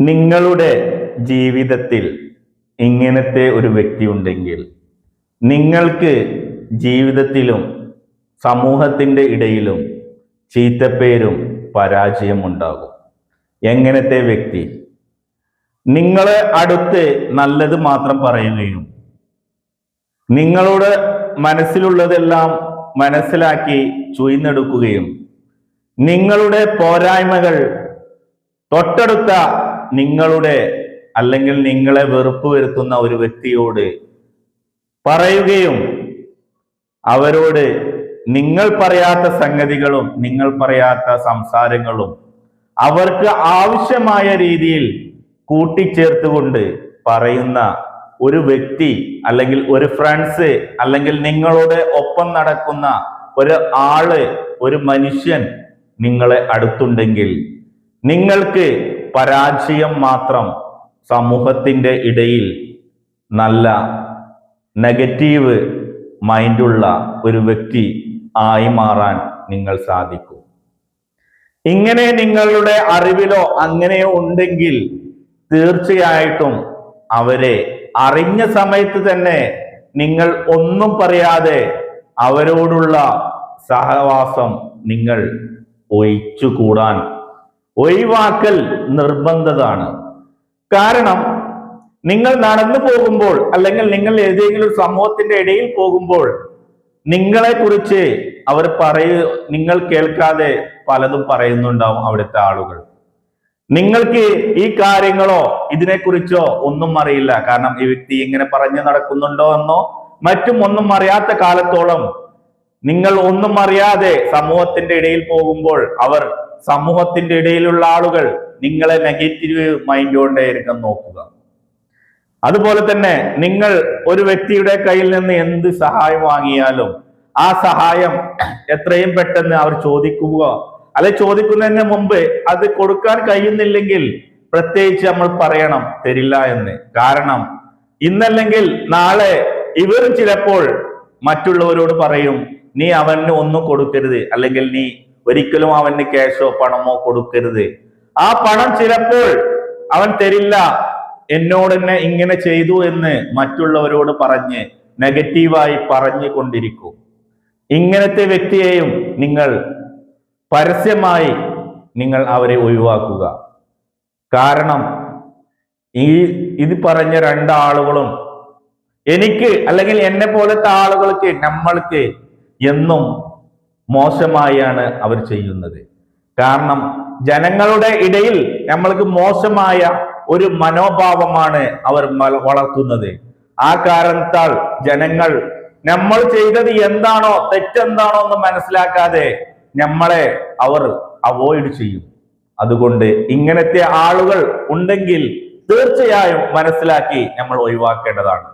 നിങ്ങളുടെ ജീവിതത്തിൽ ഇങ്ങനത്തെ ഒരു വ്യക്തി ഉണ്ടെങ്കിൽ നിങ്ങൾക്ക് ജീവിതത്തിലും സമൂഹത്തിന്റെ ഇടയിലും ചീത്തപ്പേരും പരാജയം ഉണ്ടാകും എങ്ങനത്തെ വ്യക്തി? നിങ്ങളെ അടുത്ത് നല്ലത് മാത്രം പറയുകയും നിങ്ങളുടെ മനസ്സിലുള്ളതെല്ലാം മനസ്സിലാക്കി ചുയിന്നെടുക്കുകയും നിങ്ങളുടെ പോരായ്മകൾ തൊട്ടടുത്ത നിങ്ങളുടെ അല്ലെങ്കിൽ നിങ്ങളെ വെറുപ്പ് വരുത്തുന്ന ഒരു വ്യക്തിയോട് പറയുകയും അവരോട് നിങ്ങൾ പറയാത്ത സംഗതികളും നിങ്ങൾ പറയാത്ത സംസാരങ്ങളും അവർക്ക് ആവശ്യമായ രീതിയിൽ കൂട്ടിച്ചേർത്തുകൊണ്ട് പറയുന്ന ഒരു വ്യക്തി അല്ലെങ്കിൽ ഒരു ഫ്രണ്ട്സ് അല്ലെങ്കിൽ നിങ്ങളോട് ഒപ്പം നടക്കുന്ന ഒരു ആൾ ഒരു മനുഷ്യൻ നിങ്ങളെ അടുത്തുണ്ടെങ്കിൽ നിങ്ങൾക്ക് പരാജയം മാത്രം സമൂഹത്തിന്റെ ഇടയിൽ നല്ല നെഗറ്റീവ് മൈൻഡുള്ള ഒരു വ്യക്തി ആയി മാറാൻ നിങ്ങൾ സാധിക്കും. ഇങ്ങനെ നിങ്ങളുടെ അറിവിലോ അങ്ങനെയോ ഉണ്ടെങ്കിൽ തീർച്ചയായിട്ടും അവരെ അറിഞ്ഞ സമയത്ത് തന്നെ നിങ്ങൾ ഒന്നും പറയാതെ അവരോടുള്ള സഹവാസം നിങ്ങൾ ഒഴിച്ചുകൂടാൻ ഒഴിവാക്കൽ നിർബന്ധതാണ്. കാരണം നിങ്ങൾ നടന്നു പോകുമ്പോൾ അല്ലെങ്കിൽ നിങ്ങൾ ഏതെങ്കിലും ഒരു സമൂഹത്തിന്റെ ഇടയിൽ പോകുമ്പോൾ നിങ്ങളെ കുറിച്ച് അവർ പറയു നിങ്ങൾ കേൾക്കാതെ പലതും പറയുന്നുണ്ടാവും അവിടുത്തെ ആളുകൾ. നിങ്ങൾക്ക് ഈ കാര്യങ്ങളോ ഇതിനെക്കുറിച്ചോ ഒന്നും അറിയില്ല. കാരണം ഈ വ്യക്തി ഇങ്ങനെ പറഞ്ഞു നടക്കുന്നുണ്ടോ എന്നോ മറ്റും ഒന്നും അറിയാത്ത കാലത്തോളം നിങ്ങൾ ഒന്നും അറിയാതെ സമൂഹത്തിന്റെ ഇടയിൽ പോകുമ്പോൾ അവർ സമൂഹത്തിന്റെ ഇടയിലുള്ള ആളുകൾ നിങ്ങളെ നെഗറ്റീവ് മൈൻഡ് മൈൻഡോണ്ടായിരിക്കും നോക്കുക. അതുപോലെ തന്നെ നിങ്ങൾ ഒരു വ്യക്തിയുടെ കയ്യിൽ നിന്ന് എന്ത് സഹായം വാങ്ങിയാലും ആ സഹായം എത്രയും പെട്ടെന്ന് അവർ ചോദിക്കുക. അല്ലെ ചോദിക്കുന്നതിന് മുമ്പ് അത് കൊടുക്കാൻ കഴിയുന്നില്ലെങ്കിൽ പ്രത്യേകിച്ച് നമ്മൾ പറയണം തരില്ല എന്ന്. കാരണം ഇന്നല്ലെങ്കിൽ നാളെ ഇവർ ചിലപ്പോൾ മറ്റുള്ളവരോട് പറയും നീ അവന് ഒന്നും കൊടുക്കരുത് അല്ലെങ്കിൽ നീ ഒരിക്കലും അവന് ക്യാഷോ പണമോ കൊടുക്കരുത്. ആ പണം ചിലപ്പോൾ അവൻ തരില്ല. എന്നോട് എന്നെ ഇങ്ങനെ ചെയ്തു എന്ന് മറ്റുള്ളവരോട് പറഞ്ഞ് നെഗറ്റീവായി പറഞ്ഞു കൊണ്ടിരിക്കും ഇങ്ങനത്തെ വ്യക്തിയെയും നിങ്ങൾ പരസ്യമായി നിങ്ങൾ അവരെ ഒഴിവാക്കുക. കാരണം ഈ ഇത് പറഞ്ഞ രണ്ടാളുകളും എനിക്ക് അല്ലെങ്കിൽ എന്നെ പോലത്തെ ആളുകൾക്ക് നമ്മൾക്ക് എന്നും മോശമായാണ് അവർ ചെയ്യുന്നത്. കാരണം ജനങ്ങളുടെ ഇടയിൽ നമ്മൾക്ക് മോശമായ ഒരു മനോഭാവമാണ് അവർ വളർത്തുന്നത്. ആ കാരണത്താൽ ജനങ്ങൾ നമ്മൾ ചെയ്തത് എന്താണോ തെറ്റെന്താണോ എന്ന് മനസ്സിലാക്കാതെ നമ്മളെ അവർ അവോയ്ഡ് ചെയ്യും. അതുകൊണ്ട് ഇങ്ങനത്തെ ആളുകൾ ഉണ്ടെങ്കിൽ തീർച്ചയായും മനസ്സിലാക്കി നമ്മൾ ഒഴിവാക്കേണ്ടതാണ്.